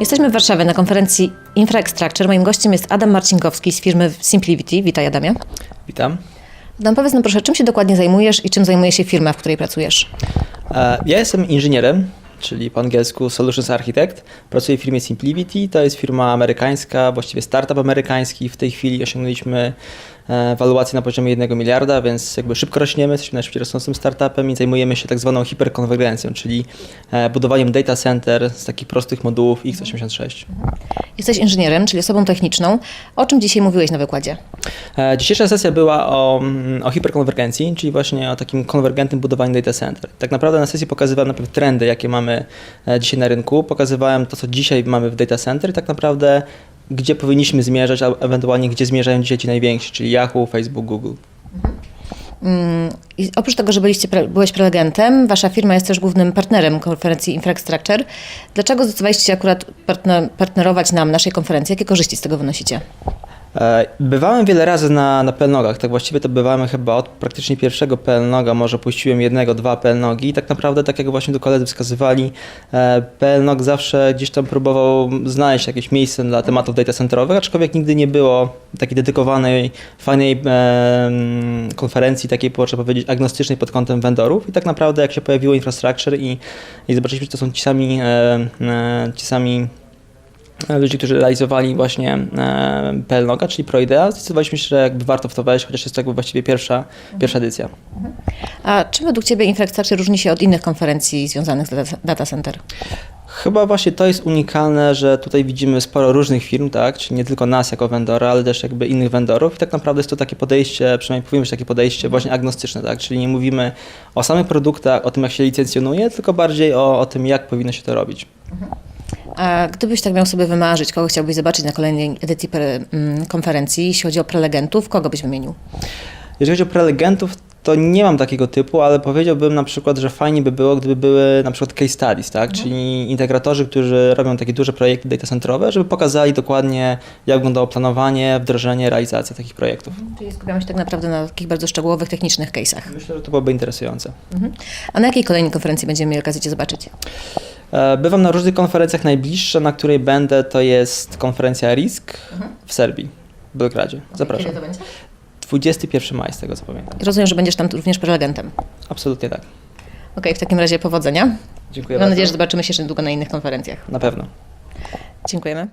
Jesteśmy w Warszawie na konferencji Infrastructure. Moim gościem jest Adam Marcinkowski z firmy Simplivity. Witaj Adamie. Witam. Adam, powiedz nam proszę, czym się dokładnie zajmujesz i czym zajmuje się firma, w której pracujesz? E, Ja jestem inżynierem, czyli po angielsku Solutions Architect. Pracuję w firmie Simplivity. To jest firma amerykańska, właściwie startup amerykański. W tej chwili osiągnęliśmy e, waluację na poziomie 1 miliarda, więc jakby szybko rośniemy, jesteśmy najszybciej rosnącym startupem i zajmujemy się tak zwaną hiperkonwergencją, czyli e, budowaniem data center z takich prostych modułów x86. Jesteś inżynierem, czyli osobą techniczną. O czym dzisiaj mówiłeś na wykładzie? E, Dzisiejsza sesja była o, mm, o hiperkonwergencji, czyli właśnie o takim konwergentnym budowaniu data center. Tak naprawdę na sesji pokazywałem najpierw trendy, jakie mamy e, dzisiaj na rynku, pokazywałem to, co dzisiaj mamy w data center i tak naprawdę gdzie powinniśmy zmierzać, a ewentualnie gdzie zmierzają dzisiaj ci najwięksi, czyli Yahoo, Facebook, Google. Mm, I oprócz tego, że byliście, byłeś prelegentem, wasza firma jest też głównym partnerem konferencji Infrastructure. Dlaczego zdecydowaliście się akurat partner, partnerować nam naszej konferencji? Jakie korzyści z tego wynosicie? E, Bywałem wiele razy na, na pelnogach, tak właściwie to bywałem chyba od praktycznie pierwszego pelnoga, może puściłem jednego, dwa pelnogi. I tak naprawdę, tak jak właśnie tu koledzy wskazywali, e, pelnog zawsze gdzieś tam próbował znaleźć jakieś miejsce dla tematów data centrowych, aczkolwiek nigdy nie było takiej dedykowanej, fajnej e, konferencji, takiej, można powiedzieć, agnostycznej pod kątem vendorów. I tak naprawdę jak się pojawiło infrastructure i, i zobaczyliśmy, że to są ci sami, e, e, ci sami ludzi, którzy realizowali właśnie e, PLNOGA, czyli ProIdea, zdecydowaliśmy się, że jakby warto w to wejść, chociaż jest to jakby właściwie pierwsza, pierwsza edycja. A czym według Ciebie Infrastructure różni się od innych konferencji związanych z data, center? Chyba właśnie to jest unikalne, że tutaj widzimy sporo różnych firm, tak, czyli nie tylko nas jako vendora, ale też jakby innych vendorów i tak naprawdę jest to takie podejście, przynajmniej powiem, że takie podejście właśnie agnostyczne, tak, czyli nie mówimy o samych produktach, o tym jak się licencjonuje, tylko bardziej o, o tym jak powinno się to robić. A gdybyś tak miał sobie wymarzyć, kogo chciałbyś zobaczyć na kolejnej edycji mm, konferencji, jeśli chodzi o prelegentów, kogo byś wymienił? Jeżeli chodzi o prelegentów, to nie mam takiego typu, ale powiedziałbym na przykład, że fajnie by było, gdyby były na przykład case studies, tak? czyli integratorzy, którzy robią takie duże projekty data centrowe, żeby pokazali dokładnie, jak wyglądało planowanie, wdrożenie, realizacja takich projektów. Czyli skupiamy się tak naprawdę na takich bardzo szczegółowych, technicznych case'ach. Myślę, że to byłoby interesujące. Mhm. A na jakiej kolejnej konferencji będziemy mieli okazję Cię zobaczyć? E, Bywam na różnych konferencjach. Najbliższa, na której będę, to jest konferencja RISK w Serbii, w Belgradzie. Zapraszam. Kiedy to będzie? 21 maja, z tego co pamiętam. Rozumiem, że będziesz tam również prelegentem. Absolutnie tak. Okej, w takim razie powodzenia. Dziękuję Mam bardzo. nadzieję, że zobaczymy się jeszcze niedługo na innych konferencjach. Na pewno. Dziękujemy.